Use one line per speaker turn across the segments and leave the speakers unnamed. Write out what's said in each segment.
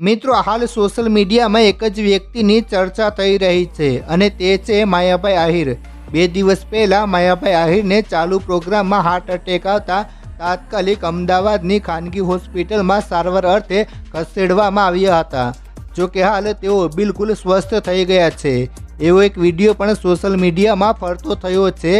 મિત્રો હાલ સોશિયલ મીડિયામાં એક જ વ્યક્તિની ચર્ચા થઈ રહી છે અને તે છે માયાભાઈ આહિર. બે દિવસ પહેલાં માયાભાઈ આહિરને ચાલુ પ્રોગ્રામમાં હાર્ટ એટેક આવતા તાત્કાલિક અમદાવાદની ખાનગી હોસ્પિટલમાં સારવાર અર્થે ખસેડવામાં આવ્યા હતા. જો કે હાલ તેઓ બિલકુલ સ્વસ્થ થઈ ગયા છે. એવો એક વીડિયો પણ સોશિયલ મીડિયામાં ફરતો થયો છે,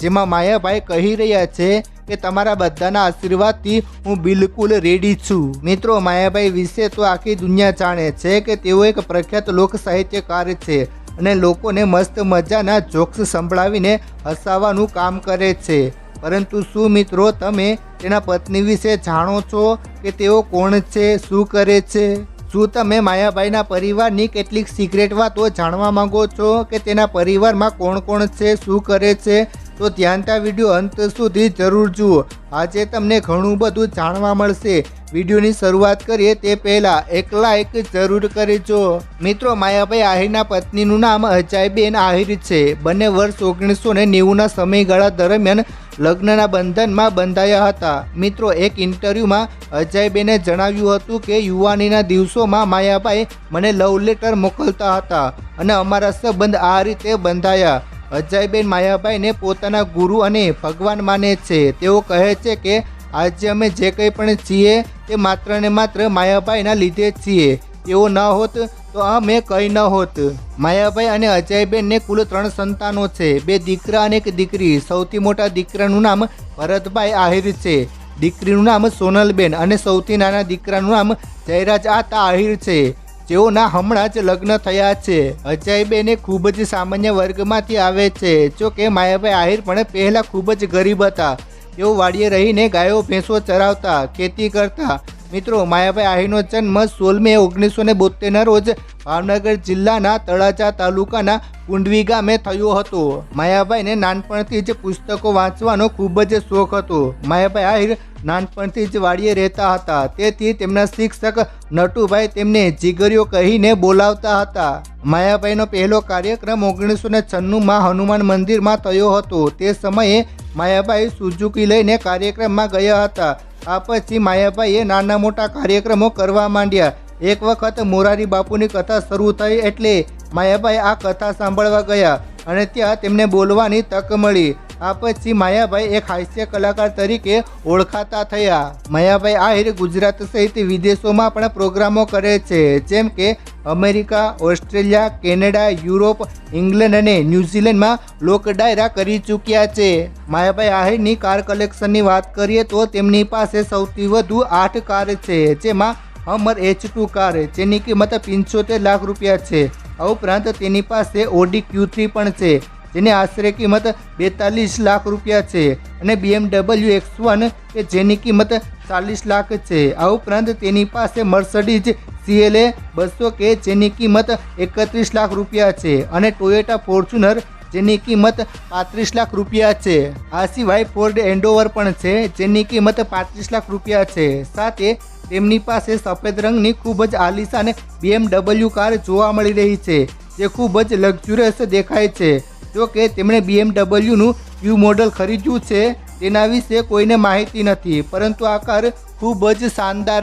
જેમાં માયાભાઈ કહી રહ્યા છે કે તમારા બધાના આશીર્વાદથી હું બિલકુલ રેડી છું. મિત્રો, માયાભાઈ વિશે તો આખી દુનિયા જાણે છે કે તેઓ એક પ્રખ્યાત લોક સાહિત્યકાર છે અને લોકોને મસ્ત મજાના જોક્સ સંભળાવીને હસાવવાનું કામ કરે છે. પરંતુ શું મિત્રો, તમે તેના પત્ની વિશે જાણો છો કે તેઓ કોણ છે, શું કરે છે? શું તમે માયાભાઈના પરિવારની કેટલીક સિક્રેટ વાતો જાણવા માંગો છો કે તેના પરિવારમાં કોણ કોણ છે, શું કરે છે? તો ધ્યાનતા વીડિયો અંત સુધી જરૂર જુઓ. આજે તમને ઘણું બધું જાણવા મળશે. વિડીયોની શરૂઆત કરીએ તે પહેલાં એક લાઇક જરૂર કરજો. મિત્રો, માયાભાઈ આહિરના પત્નીનું નામ અજયબેન આહિર છે. બંને વર્ષ ઓગણીસો ને નેવુંના સમયગાળા દરમિયાન લગ્નના બંધનમાં બંધાયા હતા. મિત્રો, એક ઇન્ટરવ્યૂમાં અજયબેને જણાવ્યું હતું કે, યુવાનીના દિવસોમાં માયાભાઈ મને લવ લેટર મોકલતા હતા અને અમારા સંબંધ આ રીતે બંધાયા. અજયબેન માયાભાઈને પોતાના ગુરુ અને ભગવાન માને છે. તેઓ કહે છે કે, આજે અમે જે કંઈ પણ છીએ, તે માત્ર ને માત્ર માયાભાઈના લીધે જ છીએ. તેઓ ન હોત, તો અમે કંઈ ન હોત. માયાભાઈ અને અજયબેનને કુલ ત્રણ સંતાનો છે. બે દીકરા અને એક દીકરી. સૌથી મોટા દીકરાનું નામ ભરતભાઈ આહિર છે. દીકરીનું નામ સોનલબેન અને સૌથી નાના દીકરાનું નામ જયરાજ આતા આહિર છે. જેઓના હમણાં જ લગ્ન થયા છે. અજયબેન ખૂબ જ સામાન્ય વર્ગમાંથી આવે છે. જો કે માયાભાઈ આહિર પણ પહેલાં ખૂબ જ ગરીબ હતા. તેઓ વાડીએ રહીને ગાયો, ભેંસો ચરાવતા, ખેતી કરતા. મિત્રો, માયાભાઈ આહીનો જન્મ સોળ મે ઓગણીસો ને બોતેરના રોજ ભાવનગર જિલ્લાના તળાજા તાલુકાના કુંડવી ગામે થયો હતો. માયાભાઈને નાનપણથી જ પુસ્તકો વાંચવાનો ખૂબ જ શોખ હતો. માયાભાઈ આહીર નાનપણથી જ વાડીએ રહેતા હતા. તેથી તેમના શિક્ષક નટુભાઈ તેમને જીગરીઓ કહીને બોલાવતા હતા. માયાભાઈનો પહેલો કાર્યક્રમ ઓગણીસો ને છન્નુંમાં હનુમાન મંદિરમાં થયો હતો. તે સમયે માયાભાઈ સુઝુકી લઈને કાર્યક્રમમાં ગયા હતા. આ પછી માયાભાઈએ નાના મોટા કાર્યક્રમો કરવા માંડ્યા. એક વખત મોરારી બાપુની કથા શરૂ થઈ એટલે માયાભાઈ આ કથા સાંભળવા ગયા અને ત્યાં તેમને બોલવાની તક મળી. આ પછી માયાભાઈ એક હાસ્ય કલાકાર તરીકે ઓળખાતા થયા. માયાભાઈ આહિર ગુજરાત સહિત વિદેશોમાં પણ પ્રોગ્રામો કરે છે. જેમ કે America, Australia, Canada, Europe, England અને ન્યૂઝીલેન્ડમાં લોક ડાયરા કરી ચૂક્યા છે. માયાભાઈ આહિરની કાર કલેક્શનની વાત કરીએ તો તેમની પાસે સૌથી વધુ આઠ કાર છે, જેમાં અમર એચ ટુ કાર, જેની કિંમત પંચોતેર લાખ રૂપિયા છે. આ ઉપરાંત તેની પાસે ઓડી ક્યુ થ્રી પણ છે. જેની આશરે કિંમત બેતાલીસ લાખ રૂપિયા છે. અને બીએમડબલ્યુ એક્સ વન કે જેની કિંમત ચાલીસ લાખ છે. આ ઉપરાંત તેની પાસે મર્સડીઝ સીએલએ બસો કે જેની કિંમત એકત્રીસ લાખ રૂપિયા છે અને ટોયોટા ફોર્ચ્યુનર જેની કિંમત પાંત્રીસ લાખ રૂપિયા છે. આ સિવાય ફોર્ડ એન્ડોવર પણ છે, જેની કિંમત પાંત્રીસ લાખ રૂપિયા છે. સાથે તેમની પાસે સફેદ રંગની ખૂબ જ આલિશાન બીએમડબલ્યુ કાર જોવા મળી રહી છે, જે ખૂબ જ લક્ઝુરિયસ દેખાય છે. જો કે તેમણે બીએમડબલ્યુનું યુ મોડલ ખરીદ્યું છે, તેના વિશે કોઈને માહિતી નથી. પરંતુ આ કાર ખૂબ જ શાનદાર